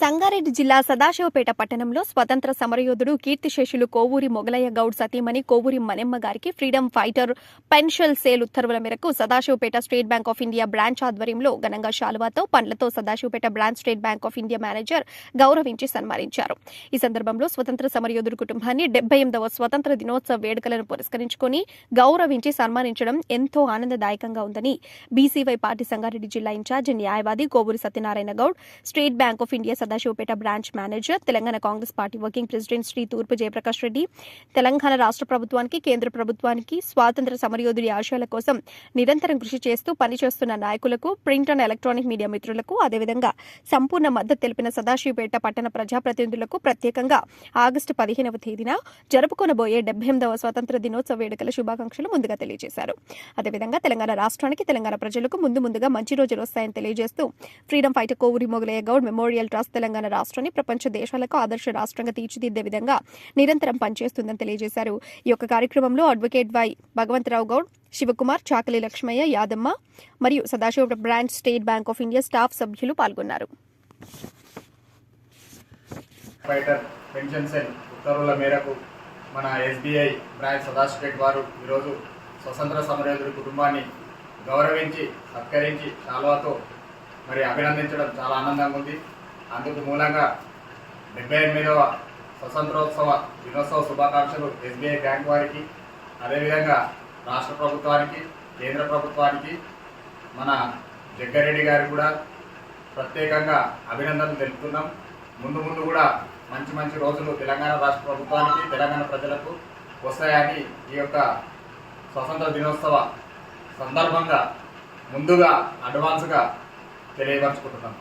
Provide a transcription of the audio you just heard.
సంగారెడ్డి జిల్లా సదాశివపేట పట్టణంలో స్వతంత్ర సమరయోధుడు కీర్తిశేషులు కోవూరి మొగలయ్య గౌడ్ సతీమణి కోవూరి మణెమ్మ గారికి ఫ్రీడమ్ ఫైటర్ పెన్షల్ సేల్ ఉత్తర్వుల మేరకు Sadashivpet State Bank of India branch ఆధ్వర్యంలో ఘనంగా శాలువాతో పండ్లతో Sadashivpet branch State Bank of India manager గౌరవించి సన్మానించారు. ఈ సందర్భంలో స్వతంత్ర సమరయోధుడు కుటుంబాన్ని డెబ్బై ఎనిమిదవ స్వతంత్ర దినోత్సవ వేడుకలను పురస్కరించుకొని గౌరవించి సన్మానించడం ఎంతో ఆనందదాయకంగా ఉందని బీసీవై పార్టీ సంగారెడ్డి జిల్లా ఇన్ఛార్జ్ న్యాయవాది Kovuri Satyanarayana Goud State Bank of India Sadashivpet branch manager Telangana Congress party working president Shri Turpu Jayaprakash Reddy Telangana రాష్ట్ర ప్రభుత్వానికి కేంద్ర ప్రభుత్వానికి స్వాతంత్ర సమరయోధుడి ఆశయాల కోసం నిరంతరం కృషి చేస్తూ పనిచేస్తున్న నాయకులకు ప్రింట్ అండ్ ఎలక్ట్రానిక్ మీడియా మిత్రులకు అదేవిధంగా సంపూర్ణ మద్దతు తెలిపిన సదాశివపేట పట్టణ ప్రజాప్రతినిధులకు ప్రత్యేకంగా ఆగస్టు పదిహేనవ తేదీన జరుపుకోనబోయే డెబ్బై ఎనిమిదవ స్వాతంత్ర దినోత్సవ వేడుకల శుభాకాంక్షలు ముందుగా తెలియజేశారు. అదేవిధంగా తెలంగాణ రాష్ట్రానికి తెలంగాణ ప్రజలకు ముందు ముందుగా మంచి రోజులు వస్తాయని తెలియజేస్తూ freedom fighter Kovuri Mogalaiah Goud memorial trust Telangana రాష్ట్రాన్ని ప్రపంచ దేశాలకు ఆదర్శ రాష్ట్రంగా తీర్చిదిద్దే విధంగా నిరంతరం పనిచేస్తుందని తెలియజేశారు. ఈ యొక్క కార్యక్రమంలో అడ్వకేట్ వై భగవంతరావు గౌడ్ శివకుమార్ చాకలి లక్ష్మయ్య యాదమ్మ మరియు Sadashiva branch State Bank of India staff సభ్యులు పాల్గొన్నారు. పెన్షన్ సెల్ ఉత్తర్వుల మేరకు మన ఎస్బీఐ బ్రాంచ్ సదాశివపేట్ వారు ఈరోజు స్వతంత్ర సమరయోధుడి కుటుంబాన్ని గౌరవించి సత్కరించి శాలువాతో మరి అభినందించడం చాలా ఆనందంగా ఉంది. అందుకు మూలంగా డెబ్బై ఎనిమిదవ స్వతంత్రోత్సవ దినోత్సవ శుభాకాంక్షలు ఎస్బీఐ బ్యాంక్ వారికి అదేవిధంగా రాష్ట్ర ప్రభుత్వానికి కేంద్ర ప్రభుత్వానికి మన జగ్గారెడ్డి గారికి కూడా ప్రత్యేకంగా అభినందనలు తెలుపుతున్నాం. ముందు ముందు కూడా మంచి మంచి రోజులు తెలంగాణ రాష్ట్ర ప్రభుత్వానికి తెలంగాణ ప్రజలకు వస్తాయని ఈ యొక్క స్వతంత్ర దినోత్సవ సందర్భంగా ముందుగా అడ్వాన్స్గా తెలియపరచుకుంటున్నాం.